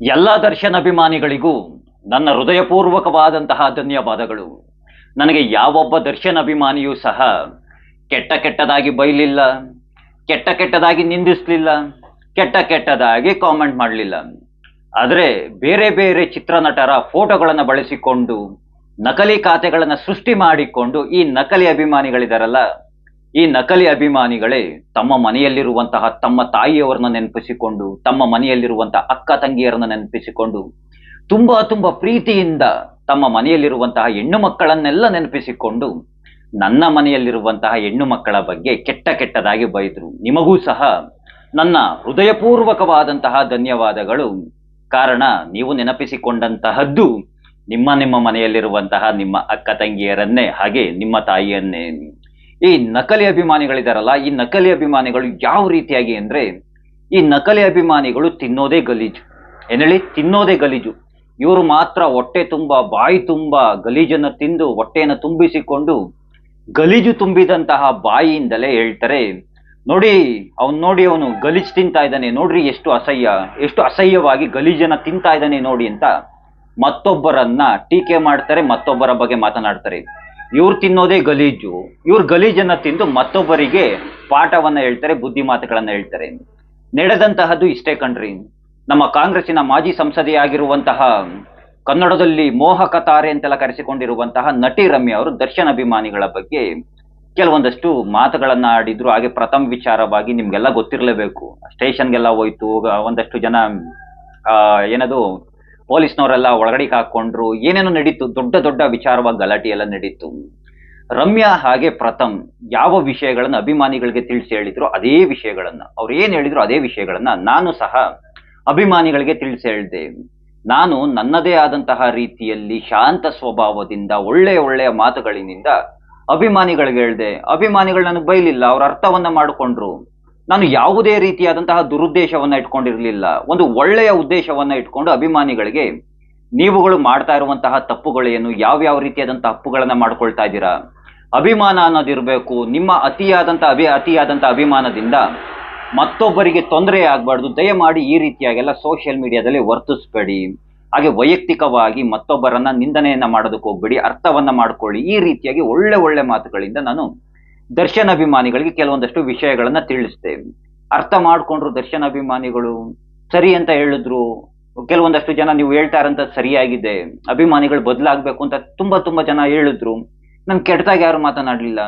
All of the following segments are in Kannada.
ಎಲ್ಲ ದರ್ಶನ ಅಭಿಮಾನಿಗಳಿಗೂ ನನ್ನ ಹೃದಯಪೂರ್ವಕವಾದಂತಹ ಧನ್ಯವಾದಗಳು. ನನಗೆ ಯಾವೊಬ್ಬ ದರ್ಶನ ಅಭಿಮಾನಿಯೂ ಸಹ ಕೆಟ್ಟ ಕೆಟ್ಟದಾಗಿ ಬೈಲಿಲ್ಲ, ಕೆಟ್ಟ ಕೆಟ್ಟದಾಗಿ ನಿಂದಿಸ್ಲಿಲ್ಲ, ಕೆಟ್ಟ ಕೆಟ್ಟದಾಗಿ ಕಾಮೆಂಟ್ ಮಾಡಲಿಲ್ಲ. ಆದರೆ ಬೇರೆ ಬೇರೆ ಚಿತ್ರನಟರ ಫೋಟೋಗಳನ್ನು ಬಳಸಿಕೊಂಡು, ನಕಲಿ ಖಾತೆಗಳನ್ನು ಸೃಷ್ಟಿ ಮಾಡಿಕೊಂಡು ಈ ನಕಲಿ ಅಭಿಮಾನಿಗಳಿದಾರಲ್ಲ ಈ ನಕಲಿ ಅಭಿಮಾನಿಗಳೇ ತಮ್ಮ ಮನೆಯಲ್ಲಿರುವಂತಹ ತಮ್ಮ ತಾಯಿಯವರನ್ನ ನೆನಪಿಸಿಕೊಂಡು, ತಮ್ಮ ಮನೆಯಲ್ಲಿರುವಂತಹ ಅಕ್ಕ ತಂಗಿಯರನ್ನ ನೆನಪಿಸಿಕೊಂಡು, ತುಂಬಾ ತುಂಬಾ ಪ್ರೀತಿಯಿಂದ ತಮ್ಮ ಮನೆಯಲ್ಲಿರುವಂತಹ ಹೆಣ್ಣು ಮಕ್ಕಳನ್ನೆಲ್ಲ ನೆನಪಿಸಿಕೊಂಡು, ನನ್ನ ಮನೆಯಲ್ಲಿರುವಂತಹ ಹೆಣ್ಣು ಮಕ್ಕಳ ಬಗ್ಗೆ ಕೆಟ್ಟ ಕೆಟ್ಟದಾಗಿ ಬೈದ್ರು. ನಿಮಗೂ ಸಹ ನನ್ನ ಹೃದಯಪೂರ್ವಕವಾದಂತಹ ಧನ್ಯವಾದಗಳು. ಕಾರಣ, ನೀವು ನೆನಪಿಸಿಕೊಂಡಂತಹದ್ದು ನಿಮ್ಮ ನಿಮ್ಮ ಮನೆಯಲ್ಲಿರುವಂತಹ ನಿಮ್ಮ ಅಕ್ಕ ತಂಗಿಯರನ್ನೇ, ಹಾಗೆ ನಿಮ್ಮ ತಾಯಿಯನ್ನೇ. ಈ ನಕಲಿ ಅಭಿಮಾನಿಗಳಿದಾರಲ್ಲ, ಈ ನಕಲಿ ಅಭಿಮಾನಿಗಳು ಯಾವ ರೀತಿಯಾಗಿ ಅಂದ್ರೆ, ಈ ನಕಲಿ ಅಭಿಮಾನಿಗಳು ತಿನ್ನೋದೇ ಗಲೀಜು. ಏನೇಳಿ? ತಿನ್ನೋದೇ ಗಲೀಜು. ಇವರು ಮಾತ್ರ ಹೊಟ್ಟೆ ತುಂಬಾ, ಬಾಯಿ ತುಂಬಾ ಗಲೀಜನ್ನು ತಿಂದು ಹೊಟ್ಟೆಯನ್ನು ತುಂಬಿಸಿಕೊಂಡು ಗಲೀಜು ತುಂಬಿದಂತಹ ಬಾಯಿಯಿಂದಲೇ ಹೇಳ್ತಾರೆ, ನೋಡಿ, ಅವನು ನೋಡಿ ಅವನು ಗಲೀಜು ತಿಂತಾ ಇದ್ದಾನೆ, ನೋಡ್ರಿ ಎಷ್ಟು ಅಸಹ್ಯ, ಎಷ್ಟು ಅಸಹ್ಯವಾಗಿ ಗಲೀಜನ್ನ ತಿಂತಾ ಇದ್ದಾನೆ ನೋಡಿ ಅಂತ ಮತ್ತೊಬ್ಬರನ್ನ ಟೀಕೆ ಮಾಡ್ತಾರೆ, ಮತ್ತೊಬ್ಬರ ಬಗ್ಗೆ ಮಾತನಾಡ್ತಾರೆ. ಇವ್ರು ತಿನ್ನೋದೇ ಗಲೀಜು. ಇವ್ರು ಗಲೀಜನ್ನ ತಿಂದು ಮತ್ತೊಬ್ಬರಿಗೆ ಪಾಠವನ್ನ ಹೇಳ್ತಾರೆ, ಬುದ್ಧಿ ಮಾತುಗಳನ್ನ ಹೇಳ್ತಾರೆ. ನಡೆದಂತಹದ್ದು ಇಷ್ಟೇ ಕಣ್ರಿ. ನಮ್ಮ ಕಾಂಗ್ರೆಸ್ಸಿನ ಮಾಜಿ ಸಂಸದೆಯಾಗಿರುವಂತಹ ಕನ್ನಡದಲ್ಲಿ ಮೋಹಕ ತಾರೆ ಅಂತೆಲ್ಲ ಕರೆಸಿಕೊಂಡಿರುವಂತಹ ನಟಿ ರಮ್ಯ ಅವರು ದರ್ಶನ ಅಭಿಮಾನಿಗಳ ಬಗ್ಗೆ ಕೆಲವೊಂದಷ್ಟು ಮಾತುಗಳನ್ನ ಆಡಿದ್ರು. ಹಾಗೆ ಪ್ರಥಮ ವಿಚಾರವಾಗಿ ನಿಮ್ಗೆಲ್ಲ ಗೊತ್ತಿರಲೇಬೇಕು. ಸ್ಟೇಷನ್ಗೆಲ್ಲ ಹೋಯ್ತು, ಒಂದಷ್ಟು ಜನ ಏನದು ಪೊಲೀಸ್ನವರೆಲ್ಲ ಒಳಗಡೆ ಹಾಕೊಂಡ್ರು, ಏನೇನೋ ನಡೀತು, ದೊಡ್ಡ ದೊಡ್ಡ ವಿಚಾರವಾಗಿ ಗಲಾಟೆ ಎಲ್ಲ ನಡೀತು. ರಮ್ಯಾ ಹಾಗೆ ಪ್ರಥಮ್ ಯಾವ ವಿಷಯಗಳನ್ನ ಅಭಿಮಾನಿಗಳಿಗೆ ತಿಳಿಸಿ ಹೇಳಿದ್ರು ಅದೇ ವಿಷಯಗಳನ್ನ, ಅವ್ರು ಏನ್ ಹೇಳಿದ್ರು ಅದೇ ವಿಷಯಗಳನ್ನ ನಾನು ಸಹ ಅಭಿಮಾನಿಗಳಿಗೆ ತಿಳಿಸಿ ಹೇಳಿದೆ. ನಾನು ನನ್ನದೇ ಆದಂತಹ ರೀತಿಯಲ್ಲಿ ಶಾಂತ ಸ್ವಭಾವದಿಂದ, ಒಳ್ಳೆಯ ಒಳ್ಳೆಯ ಮಾತುಗಳಿನಿಂದ ಅಭಿಮಾನಿಗಳಿಗೆ ಹೇಳಿದೆ. ಅಭಿಮಾನಿಗಳು ನನಗೆ ಬೈಲಿಲ್ಲ, ಅವ್ರ ಅರ್ಥವನ್ನ ಮಾಡಿಕೊಂಡ್ರು. ನಾನು ಯಾವುದೇ ರೀತಿಯಾದಂತಹ ದುರುದ್ದೇಶವನ್ನ ಇಟ್ಕೊಂಡಿರಲಿಲ್ಲ. ಒಂದು ಒಳ್ಳೆಯ ಉದ್ದೇಶವನ್ನ ಇಟ್ಕೊಂಡು ಅಭಿಮಾನಿಗಳಿಗೆ ನೀವುಗಳು ಮಾಡ್ತಾ ಇರುವಂತಹ ತಪ್ಪುಗಳೇನು ಯಾವ ಯಾವ ರೀತಿಯಾದಂತಹ ತಪ್ಪುಗಳನ್ನ ಮಾಡ್ಕೊಳ್ತಾ ಇದ್ದೀರಾ? ಅಭಿಮಾನ ಅನ್ನೋದಿರಬೇಕು ನಿಮ್ಮ ಅತಿಯಾದಂಥ ಅಭಿ ಅತಿಯಾದಂಥ ಅಭಿಮಾನದಿಂದ ಮತ್ತೊಬ್ಬರಿಗೆ ತೊಂದರೆ ಆಗಬಾರ್ದು. ದಯಮಾಡಿ ಈ ರೀತಿಯಾಗೆಲ್ಲ ಸೋಷಿಯಲ್ ಮೀಡಿಯಾದಲ್ಲಿ ವರ್ತಿಸ್ಬೇಡಿ. ಹಾಗೆ ವೈಯಕ್ತಿಕವಾಗಿ ಮತ್ತೊಬ್ಬರನ್ನ ನಿಂದನೆಯನ್ನ ಮಾಡೋದಕ್ಕೆ ಹೋಗ್ಬೇಡಿ. ಅರ್ಥವನ್ನ ಮಾಡ್ಕೊಳ್ಳಿ. ಈ ರೀತಿಯಾಗಿ ಒಳ್ಳೆ ಒಳ್ಳೆ ಮಾತುಗಳಿಂದ ನಾನು ದರ್ಶನ್ ಅಭಿಮಾನಿಗಳಿಗೆ ಕೆಲವೊಂದಷ್ಟು ವಿಷಯಗಳನ್ನ ತಿಳಿಸ್ತೇವೆ. ಅರ್ಥ ಮಾಡ್ಕೊಂಡ್ರು ದರ್ಶನ್ ಅಭಿಮಾನಿಗಳು ಸರಿ ಅಂತ ಹೇಳಿದ್ರು, ಕೆಲವೊಂದಷ್ಟು ಜನ ನೀವು ಹೇಳ್ತಾ ಇರೋಂಥ ಸರಿಯಾಗಿದೆ, ಅಭಿಮಾನಿಗಳು ಬದಲಾಗಬೇಕು ಅಂತ ತುಂಬಾ ತುಂಬಾ ಜನ ಹೇಳಿದ್ರು. ನನ್ ಕೆಟ್ಟದಾಗ ಯಾರು ಮಾತನಾಡಲಿಲ್ಲ.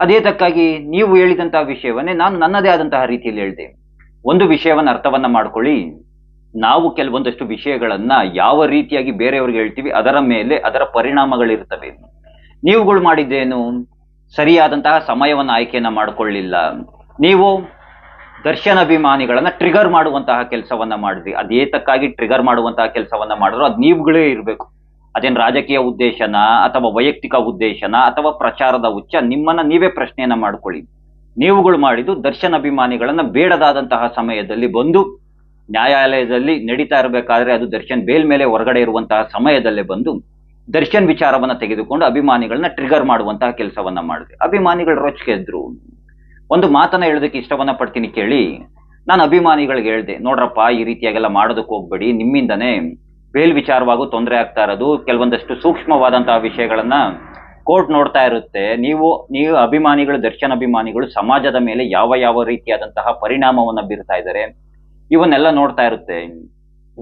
ಅದೇ ತಕ್ಕಾಗಿ ನೀವು ಹೇಳಿದಂತಹ ವಿಷಯವನ್ನೇ ನಾನು ನನ್ನದೇ ಆದಂತಹ ರೀತಿಯಲ್ಲಿ ಹೇಳಿದೆ. ಒಂದು ವಿಷಯವನ್ನ ಅರ್ಥವನ್ನ ಮಾಡ್ಕೊಳ್ಳಿ. ನಾವು ಕೆಲವೊಂದಷ್ಟು ವಿಷಯಗಳನ್ನ ಯಾವ ರೀತಿಯಾಗಿ ಬೇರೆಯವ್ರಿಗೆ ಹೇಳ್ತೀವಿ ಅದರ ಮೇಲೆ ಅದರ ಪರಿಣಾಮಗಳಿರ್ತವೆ. ನೀವುಗಳು ಮಾಡಿದ್ದೇನು? ಸರಿಯಾದಂತಹ ಸಮಯವನ್ನ ಆಯ್ಕೆಯನ್ನ ಮಾಡಿಕೊಳ್ಳಿಲ್ಲ. ನೀವು ದರ್ಶನ್ ಅಭಿಮಾನಿಗಳನ್ನ ಟ್ರಿಗರ್ ಮಾಡುವಂತಹ ಕೆಲಸವನ್ನ ಮಾಡಿದ್ರಿ. ಅದೇ ತಕ್ಕಾಗಿ ಟ್ರಿಗರ್ ಮಾಡುವಂತಹ ಕೆಲಸವನ್ನ ಮಾಡಿದ್ರು ಅದು ನೀವುಗಳೇ ಇರಬೇಕು. ಅದೇನ್ ರಾಜಕೀಯ ಉದ್ದೇಶನ ಅಥವಾ ವೈಯಕ್ತಿಕ ಉದ್ದೇಶನ ಅಥವಾ ಪ್ರಚಾರದ ಉಚ್ಚ ನಿಮ್ಮನ್ನ ನೀವೇ ಪ್ರಶ್ನೆಯನ್ನ ಮಾಡ್ಕೊಳ್ಳಿ. ನೀವುಗಳು ಮಾಡಿದ್ದು ದರ್ಶನ್ ಅಭಿಮಾನಿಗಳನ್ನ ಬೇಡದಾದಂತಹ ಸಮಯದಲ್ಲಿ ಬಂದು ನ್ಯಾಯಾಲಯದಲ್ಲಿ ನಡೀತಾ ಇರಬೇಕಾದ್ರೆ ಅದು ದರ್ಶನ್ ಬೇಲ್ ಮೇಲೆ ಹೊರಗಡೆ ಇರುವಂತಹ ಸಮಯದಲ್ಲೇ ಬಂದು ದರ್ಶನ್ ವಿಚಾರವನ್ನ ತೆಗೆದುಕೊಂಡು ಅಭಿಮಾನಿಗಳನ್ನ ಟ್ರಿಗರ್ ಮಾಡುವಂತಹ ಕೆಲಸವನ್ನ ಮಾಡಿದೆ. ಅಭಿಮಾನಿಗಳು ರೊಚ್ಚಿಗೆದ್ರು ಒಂದು ಮಾತನ್ನ ಹೇಳೋದಕ್ಕೆ ಇಷ್ಟವನ್ನ ಪಡ್ತೀನಿ ಕೇಳಿ, ನಾನು ಅಭಿಮಾನಿಗಳಿಗೆ ಹೇಳ್ದೆ, ನೋಡ್ರಪ್ಪ, ಈ ರೀತಿಯಾಗೆಲ್ಲ ಮಾಡೋದಕ್ಕೆ ಹೋಗ್ಬೇಡಿ, ನಿಮ್ಮಿಂದನೇ ಬೇಲ್ ವಿಚಾರವಾಗೂ ತೊಂದರೆ ಆಗ್ತಾ ಇರೋದು, ಕೆಲವೊಂದಷ್ಟು ಸೂಕ್ಷ್ಮವಾದಂತಹ ವಿಷಯಗಳನ್ನ ಕೋರ್ಟ್ ನೋಡ್ತಾ ಇರುತ್ತೆ. ನೀವು ನೀವು ಅಭಿಮಾನಿಗಳು, ದರ್ಶನ್ ಅಭಿಮಾನಿಗಳು ಸಮಾಜದ ಮೇಲೆ ಯಾವ ಯಾವ ರೀತಿಯಾದಂತಹ ಪರಿಣಾಮವನ್ನ ಬೀರ್ತಾ ಇದ್ದಾರೆ, ಇವನ್ನೆಲ್ಲ ನೋಡ್ತಾ ಇರುತ್ತೆ.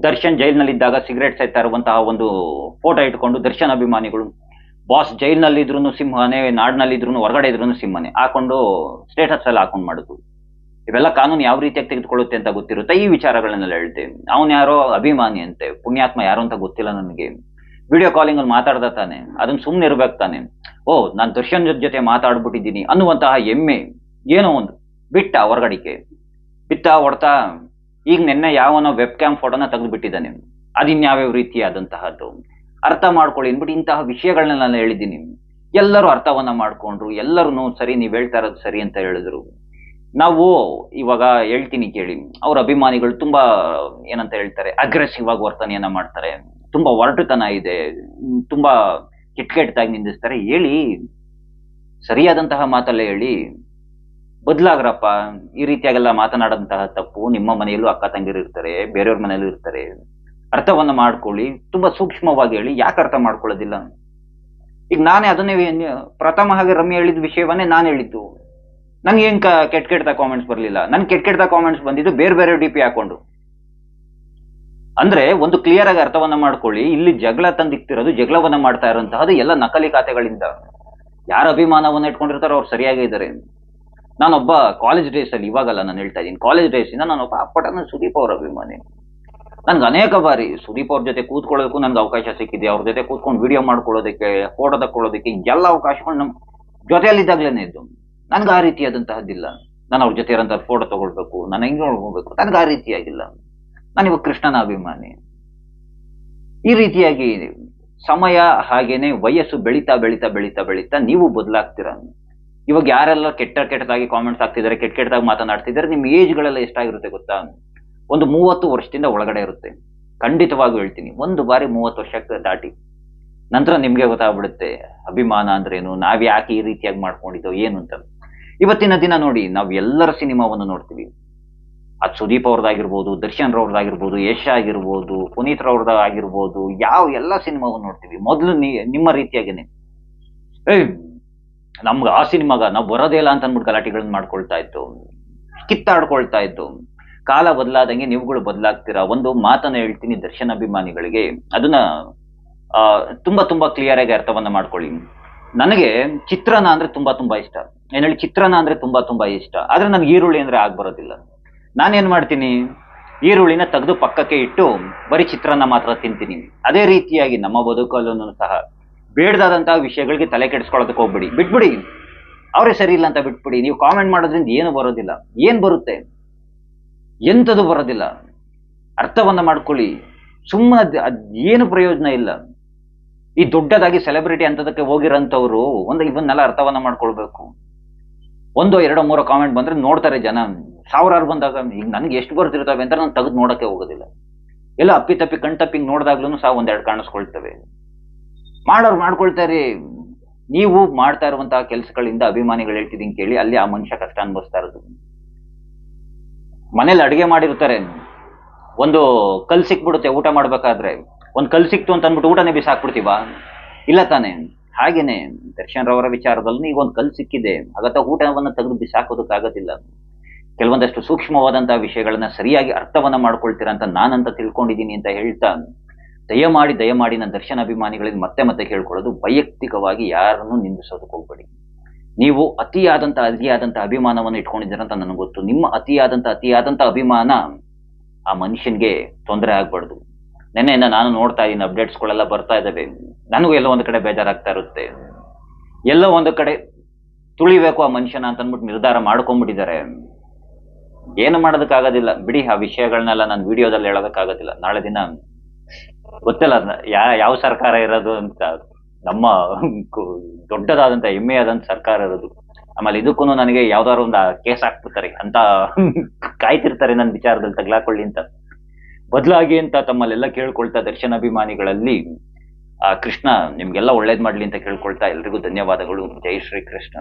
ದರ್ಶನ್ ಜೈಲ್ನಲ್ಲಿದ್ದಾಗ ಸಿಗರೇಟ್ ಸೇತಾ ಇರುವಂತಹ ಒಂದು ಫೋಟೋ ಇಟ್ಕೊಂಡು ದರ್ಶನ್ ಅಭಿಮಾನಿಗಳು. ಬಾಸ್ ಜೈಲ್ನಲ್ಲಿದ್ರು ಸಿಂಹನೇ ನಾಡಿನಲ್ಲಿದ್ರು ಹೊರಗಡೆ ಇದ್ರು ಸಿಂಹನೇ. ಹಾಕೊಂಡು ಸ್ಟೇಟಸ್ ಎಲ್ಲ ಹಾಕೊಂಡು ಮಾಡುದು. ಇವೆಲ್ಲ ಕಾನೂನು ಯಾವ ರೀತಿಯಾಗಿ ತೆಗೆದುಕೊಳ್ಳುತ್ತೆ ಅಂತ ಗೊತ್ತಿರುತ್ತೆ. ಈ ವಿಚಾರಗಳನ್ನೆಲ್ಲ ಹೇಳ್ತೇನೆ. ಅವನ್ ಯಾರೋ ಅಭಿಮಾನಿ ಅಂತೆ, ಪುಣ್ಯಾತ್ಮ ಯಾರು ಅಂತ ಗೊತ್ತಿಲ್ಲ ನನಗೆ. ವಿಡಿಯೋ ಕಾಲಿಂಗ್ ಅಲ್ಲಿ ಮಾತಾಡ್ದ ತಾನೆ. ಅದನ್ನ ಸುಮ್ಮನೆ ಇರ್ಬೇಕು ತಾನೆ. ಓ, ನಾನು ದರ್ಶನ್ ಜೊತೆ ಮಾತಾಡ್ಬಿಟ್ಟಿದ್ದೀನಿ ಅನ್ನುವಂತಹ ಹೆಮ್ಮೆ. ಏನೋ ಒಂದು. ಬಿಟ್ಟ ಹೊರಗಡಿಕೆ. ಬಿತ್ತ ಹೊಡ್ತಾ ಈಗ ನಿನ್ನೆ ಯಾವನೋ ವೆಬ್ ಕ್ಯಾಮ್ ಫೋಟೋನ ತೆಗೆದು ಬಿಟ್ಟಿದ್ದಾನೆ ಅದಿನ್ಯಾವ್ಯಾವ ರೀತಿಯಾದಂತಹದ್ದು. ಅರ್ಥ ಮಾಡ್ಕೊಳ್ಳಿ ಅಂದ್ಬಿಟ್ಟು ಇಂತಹ ವಿಷಯಗಳನ್ನ ನಾನು ಹೇಳಿದ್ದೀನಿ ಎಲ್ಲರೂ ಅರ್ಥವನ್ನ ಮಾಡ್ಕೊಂಡ್ರು ಎಲ್ಲರೂ ಸರಿ, ನೀವ್ ಹೇಳ್ತಾ ಇರೋದು ಸರಿ ಅಂತ ಹೇಳಿದ್ರು. ನಾವು ಇವಾಗ ಹೇಳ್ತೀನಿ ಕೇಳಿ, ಅವ್ರ ಅಭಿಮಾನಿಗಳು ತುಂಬಾ ಏನಂತ ಹೇಳ್ತಾರೆ ಅಗ್ರೆಸಿವ್ ಆಗಿ ವರ್ತನೆಯನ್ನ ಮಾಡ್ತಾರೆ. ತುಂಬಾ ಒರಟುತನ ಇದೆ, ತುಂಬಾ ಕೆಟ್ಟ ಕೆಟ್ಟದಾಗಿ ನಿಂದಿಸ್ತಾರೆ. ಹೇಳಿ, ಸರಿಯಾದಂತಹ ಮಾತಲ್ಲೇ ಹೇಳಿ ಬದಲಾಗ್ರಪ್ಪ, ಈ ರೀತಿಯಾಗೆಲ್ಲ ಮಾತನಾಡಂತಹ ತಪ್ಪು. ನಿಮ್ಮ ಮನೆಯಲ್ಲೂ ಅಕ್ಕ ತಂಗಿರು ಇರ್ತಾರೆ, ಬೇರೆಯವ್ರ ಮನೆಯಲ್ಲೂ ಇರ್ತಾರೆ. ಅರ್ಥವನ್ನ ಮಾಡ್ಕೊಳ್ಳಿ, ತುಂಬಾ ಸೂಕ್ಷ್ಮವಾಗಿ ಹೇಳಿ. ಯಾಕೆ ಅರ್ಥ ಮಾಡ್ಕೊಳ್ಳೋದಿಲ್ಲ? ಈಗ ನಾನೇ ಅದನ್ನೇ ಪ್ರಥಮ ಹಾಗೆ ರಮ್ಯ ಹೇಳಿದ ವಿಷಯವನ್ನೇ ನಾನು ಹೇಳಿದ್ದು. ನನ್ಗೆ ಏನ್ ಕೆಟ್ಟ ಕೆಟ್ಟದ ಕಾಮೆಂಟ್ಸ್ ಬರಲಿಲ್ಲ. ನನ್ ಕೆಟ್ಟ ಕೆಟ್ಟದ ಕಾಮೆಂಟ್ಸ್ ಬಂದಿದ್ದು ಬೇರೆ ಬೇರೆ ಡಿ ಪಿ ಹಾಕೊಂಡು ಅಂದ್ರೆ ಒಂದು ಕ್ಲಿಯರ್ ಆಗಿ ಅರ್ಥವನ್ನ ಮಾಡ್ಕೊಳ್ಳಿ. ಇಲ್ಲಿ ಜಗಳ ತಂದಿಕ್ತಿರೋದು, ಜಗಳವನ್ನ ಮಾಡ್ತಾ ಇರುವಂತಹದ್ದು ಎಲ್ಲ ನಕಲಿ ಖಾತೆಗಳಿಂದ. ಯಾರ ಅಭಿಮಾನವನ್ನ ಇಟ್ಕೊಂಡಿರ್ತಾರೋ ಅವ್ರು ಸರಿಯಾಗಿ ಇದ್ದಾರೆ. ನಾನೊಬ್ಬ ಕಾಲೇಜ್ ಡೇಸ್ ಅಲ್ಲಿ ಇವಾಗಲ್ಲ ನಾನು ಹೇಳ್ತಾ ಇದ್ದೀನಿ. ಕಾಲೇಜ್ ಡೇಸ್ ಇಂದ ನಾನೊಬ್ಬ ಸುದೀಪ್ ಅವರ ಅಭಿಮಾನಿ. ನನ್ಗೆ ಅನೇಕ ಬಾರಿ ಸುದೀಪ್ ಅವ್ರ ಜೊತೆ ಕೂತ್ಕೊಳ್ಳೋದಕ್ಕೂ ನನ್ಗೆ ಅವಕಾಶ ಸಿಕ್ಕಿದೆ. ಅವ್ರ ಜೊತೆ ಕೂತ್ಕೊಂಡು ವಿಡಿಯೋ ಮಾಡ್ಕೊಳ್ಳೋದಕ್ಕೆ ಫೋಟೋ ತಕ್ಕೊಳ್ಳೋದಕ್ಕೆ ಎಲ್ಲ ಅವಕಾಶಗಳು ನಮ್ಮ ಜೊತೆಯಲ್ಲಿದ್ದಾಗ್ಲೇನೆ ಇದ್ದು. ನನ್ಗೆ ಆ ರೀತಿಯಾದಂತಹದ್ದಿಲ್ಲ. ನಾನು ಅವ್ರ ಜೊತೆ ಇರೋಂಥ ಫೋಟೋ ತಗೊಳ್ಬೇಕು, ನಾನು ಹೆಂಗ್ ನೋಡ್ಕೋಬೇಕು ನನ್ಗೆ ಆ ರೀತಿಯಾಗಿಲ್ಲ. ನಾನು ಇವಾಗ ಕೃಷ್ಣನ ಅಭಿಮಾನಿ. ಈ ರೀತಿಯಾಗಿ ಸಮಯ ಹಾಗೇನೆ ವಯಸ್ಸು ಬೆಳೀತಾ ಬೆಳೀತಾ ಬೆಳೀತಾ ಬೆಳೀತಾ ನೀವು ಬದಲಾಗ್ತೀರ. ಇವಾಗ ಯಾರೆಲ್ಲ ಕೆಟ್ಟ ಕೆಟ್ಟದಾಗಿ ಕಾಮೆಂಟ್ಸ್ ಆಗ್ತಿದ್ದಾರೆ ಕೆಟ್ಟ ಕೆಟ್ಟದಾಗಿ ಮಾತನಾಡ್ತಿದ್ದಾರೆ, ನಿಮ್ಮ ಏಜ್ಗಳೆಲ್ಲ ಎಷ್ಟಾಗಿರುತ್ತೆ ಗೊತ್ತಾ? ಒಂದು ಮೂವತ್ತು ವರ್ಷದಿಂದ ಒಳಗಡೆ ಇರುತ್ತೆ. ಖಂಡಿತವಾಗೂ ಹೇಳ್ತೀನಿ, ಒಂದು ಬಾರಿ ಮೂವತ್ತು ವರ್ಷಕ್ಕೆ ದಾಟಿ. ನಂತರ ನಿಮ್ಗೆ ಗೊತ್ತಾಗ್ಬಿಡುತ್ತೆ, ಅಭಿಮಾನ ಅಂದ್ರೇನು? ನಾವ್ ಯಾಕೆ ಈ ರೀತಿಯಾಗಿ ಮಾಡ್ಕೊಂಡಿದ್ದೋ, ಏನು ಅಂತ. ಇವತ್ತಿನ ದಿನ ನೋಡಿ, ನಾವು ಎಲ್ಲರ ಸಿನಿಮಾವನ್ನು ನೋಡ್ತೀವಿ. ಅದು ಸುದೀಪ್ ಅವ್ರದ್ದಾಗಿರ್ಬೋದು, ದರ್ಶನ್ ರವ್ರದ್ದಾಗಿರ್ಬೋದು, ಯಶ್ ಆಗಿರ್ಬೋದು, ಪುನೀತ್ ರವ್ರದ ಆಗಿರ್ಬೋದು, ಯಾವ ಎಲ್ಲ ಸಿನಿಮಾವನ್ನು ನೋಡ್ತೀವಿ. ಮೊದಲು ನಿಮ್ಮ ರೀತಿಯಾಗಿನೇ. ಏಯ್ ನಮ್ಗೆ ಆ ಸಿನಿಮಾಗ ನಾವು ಬರೋದೇ ಇಲ್ಲ ಅಂತ ಅಂದ್ಬಿಟ್ಟು ಗಲಾಟೆಗಳನ್ನ ಮಾಡ್ಕೊಳ್ತಾ ಇತ್ತು. ಕಿತ್ತಾಡ್ಕೊಳ್ತಾ ಇತ್ತು. ಕಾಲ ಬದಲಾದಂಗೆ ನೀವುಗಳು ಬದಲಾಗ್ತೀರಾ? ಒಂದು ಮಾತನ್ನ ಹೇಳ್ತೀನಿ ದರ್ಶನ ಅಭಿಮಾನಿಗಳಿಗೆ. ಅದನ್ನ ಆ, ತುಂಬಾ ತುಂಬಾ ಕ್ಲಿಯರ್ ಆಗಿ ಅರ್ಥವನ್ನ ಮಾಡ್ಕೊಳ್ಳಿ. ನನಗೆ ಚಿತ್ರನ ಅಂದ್ರೆ ತುಂಬಾ ತುಂಬಾ ಇಷ್ಟ. ಏನ್ ಹೇಳಿ ಚಿತ್ರನ ಅಂದ್ರೆ ತುಂಬಾ ತುಂಬಾ ಇಷ್ಟ. ಆದ್ರೆ ನನ್ಗೆ ಈರುಳ್ಳಿ ಅಂದ್ರೆ ಆಗ್ ಬರೋದಿಲ್ಲ. ನಾನೇನ್ ಮಾಡ್ತೀನಿ? ಈರುಳ್ಳಿನ ತೆಗೆದು ಪಕ್ಕಕ್ಕೆ ಇಟ್ಟು ಬರೀ ಚಿತ್ರಾನ್ನ ಮಾತ್ರ ತಿಂತೀನಿ. ಅದೇ ರೀತಿಯಾಗಿ ನಮ್ಮ ಬದುಕಲ್ಲೂ ಸಹ ಬೇಡದಾದಂತಹ ವಿಷಯಗಳಿಗೆ ತಲೆ ಕೆಡಿಸ್ಕೊಳ್ಳೋದಕ್ಕೆ ಹೋಗ್ಬಿಡಿ. ಬಿಟ್ಬಿಡಿ. ಅವರೇ ಸರಿ ಇಲ್ಲ ಅಂತ ಬಿಟ್ಬಿಡಿ. ನೀವು ಕಾಮೆಂಟ್ ಮಾಡೋದ್ರಿಂದ ಏನು ಬರೋದಿಲ್ಲ. ಏನು ಬರುತ್ತೆ? ಎಂಥದ್ದು ಬರೋದಿಲ್ಲ. ಅರ್ಥವನ್ನ ಮಾಡ್ಕೊಳ್ಳಿ. ಸುಮ್ಮನೆ ಅದ್ ಏನು ಪ್ರಯೋಜನ ಇಲ್ಲ. ಈ ದೊಡ್ಡದಾಗಿ ಸೆಲೆಬ್ರಿಟಿ ಅಂತದಕ್ಕೆ ಹೋಗಿರೋಂಥವ್ರು ಒಂದು ಇವನ್ನೆಲ್ಲ ಅರ್ಥವನ್ನ ಮಾಡ್ಕೊಳ್ಬೇಕು. ಒಂದೋ ಎರಡೋ ಮೂರೋ ಕಾಮೆಂಟ್ ಬಂದ್ರೆ ನೋಡ್ತಾರೆ ಜನ. ಸಾವಿರಾರು ಬಂದಾಗ ಈಗ ನನಗೆ ಎಷ್ಟು ಬರ್ತಿರ್ತವೆ ಅಂತ ನಾನು ತೆಗೆದು ನೋಡೋಕ್ಕೆ ಹೋಗೋದಿಲ್ಲ. ಎಲ್ಲ ಅಪ್ಪಿ ತಪ್ಪಿ, ಕಣ್ ತಪ್ಪಿ ನೋಡಿದಾಗ್ಲೂ ಸಹ ಒಂದೆರಡು ಕಾಣಿಸ್ಕೊಳ್ತವೆ. ಮಾಡೋರು ಮಾಡ್ಕೊಳ್ತಾರೆ. ನೀವು ಮಾಡ್ತಾ ಇರುವಂತಹ ಕೆಲಸಗಳಿಂದ ಅಭಿಮಾನಿಗಳು ಹೇಳ್ತಿದ್ದೀನಿ ಕೇಳಿ, ಅಲ್ಲಿ ಆ ಮನುಷ್ಯ ಕಷ್ಟ ಅನುಭವಿಸ್ತಾ ಇರೋದು. ಮನೇಲಿ ಅಡುಗೆ ಮಾಡಿರ್ತಾರೆ. ಒಂದು ಕಲ್ ಸಿಕ್ಬಿಡುತ್ತೆ, ಊಟ ಮಾಡ್ಬೇಕಾದ್ರೆ. ಒಂದು ಕಲ್ ಸಿಕ್ತು ಅಂತ ಅಂದ್ಬಿಟ್ಟು ಊಟನೇ ಬಿಸಾಕ್ಬಿಡ್ತೀವ? ಇಲ್ಲ ತಾನೇ. ಹಾಗೇನೆ, ದರ್ಶನ್ ರವರ ವಿಚಾರದಲ್ಲಿ ಈಗ ಒಂದು ಕಲ್ ಸಿಕ್ಕಿದೆ. ಹಾಗತ್ತ ಊಟವನ್ನು ತೆಗೆದು ಬಿಸಾಕೋದಕ್ಕಾಗೋದಿಲ್ಲ ಕೆಲವೊಂದಷ್ಟು ಸೂಕ್ಷ್ಮವಾದಂತಹ ವಿಷಯಗಳನ್ನ ಸರಿಯಾಗಿ ಅರ್ಥವನ್ನ ಮಾಡ್ಕೊಳ್ತೀರಾ ಅಂತ ನಾನಂತ ತಿಳ್ಕೊಂಡಿದ್ದೀನಿ ಅಂತ ಹೇಳ್ತಾ ದಯಮಾಡಿ ದಯಮಾಡಿ ನನ್ನ ದರ್ಶನ ಅಭಿಮಾನಿಗಳಿಗೆ ಮತ್ತೆ ಮತ್ತೆ ಕೇಳ್ಕೊಳ್ಳೋದು ವೈಯಕ್ತಿಕವಾಗಿ ಯಾರನ್ನು ನಿಂದಿಸೋದಕ್ಕೆ ಹೋಗ್ಬೇಡಿ. ನೀವು ಅತಿಯಾದಂಥ ಅತಿಯಾದಂಥ ಅಭಿಮಾನವನ್ನು ಇಟ್ಕೊಂಡಿದ್ದೀರಂತ ನನಗೆ ಗೊತ್ತು. ನಿಮ್ಮ ಅತಿಯಾದಂಥ ಅತಿಯಾದಂಥ ಅಭಿಮಾನ ಆ ಮನುಷ್ಯನಿಗೆ ತೊಂದರೆ ಆಗ್ಬಾರ್ದು. ನೆನ್ನೆಯಿಂದ ನಾನು ನೋಡ್ತಾ ಇದ್ದೀನಿ, ಅಪ್ಡೇಟ್ಸ್ಗಳೆಲ್ಲ ಬರ್ತಾ ಇದ್ದಾವೆ ನನಗೂ ಎಲ್ಲೋ ಒಂದು ಕಡೆ ಬೇಜಾರಾಗ್ತಾ ಇರುತ್ತೆ. ಎಲ್ಲೋ ಒಂದು ಕಡೆ ತುಳಿಬೇಕು ಆ ಮನುಷ್ಯನ ಅಂತ ಅಂದ್ಬಿಟ್ಟು ನಿರ್ಧಾರ ಮಾಡ್ಕೊಂಡ್ಬಿಟ್ಟಿದ್ದಾರೆ. ಏನು ಮಾಡೋದಕ್ಕಾಗೋದಿಲ್ಲ. ಬಿಡಿ, ಆ ವಿಷಯಗಳನ್ನೆಲ್ಲ ನಾನು ವಿಡಿಯೋದಲ್ಲಿ ಹೇಳೋದಕ್ಕಾಗೋದಿಲ್ಲ. ನಾಳೆ ದಿನ ಗೊತ್ತಿಲ್ಲ ಅದ್ನ. ಯಾ, ಯಾವ ಸರ್ಕಾರ ಇರೋದು ಅಂತ. ನಮ್ಮ ದೊಡ್ಡದಾದಂತ, ಹೆಮ್ಮೆಯಾದಂತ ಸರ್ಕಾರ ಇರೋದು. ಆಮೇಲೆ ಇದಕ್ಕೂ ನನಗೆ ಯಾವ್ದಾದ್ರು ಒಂದು ಕೇಸ್ ಹಾಕ್ಬಿಡ್ತಾರೆ. ಅಂತ ಕಾಯ್ತಿರ್ತಾರೆ ನನ್ನ ವಿಚಾರದಲ್ಲಿ ತಗ್ಲಾಕೊಳ್ಳಿ ಅಂತ. ಬದಲಾಗಿ ಅಂತ ತಮ್ಮಲ್ಲೆಲ್ಲ ಕೇಳ್ಕೊಳ್ತಾ ದರ್ಶನಾಭಿಮಾನಿಗಳಲ್ಲಿ ಆ, ಕೃಷ್ಣ, ನಿಮ್ಗೆಲ್ಲ ಒಳ್ಳೇದ್ ಮಾಡ್ಲಿ ಅಂತ ಕೇಳ್ಕೊಳ್ತಾ ಎಲ್ರಿಗೂ ಧನ್ಯವಾದಗಳು. ಜೈ ಶ್ರೀ ಕೃಷ್ಣ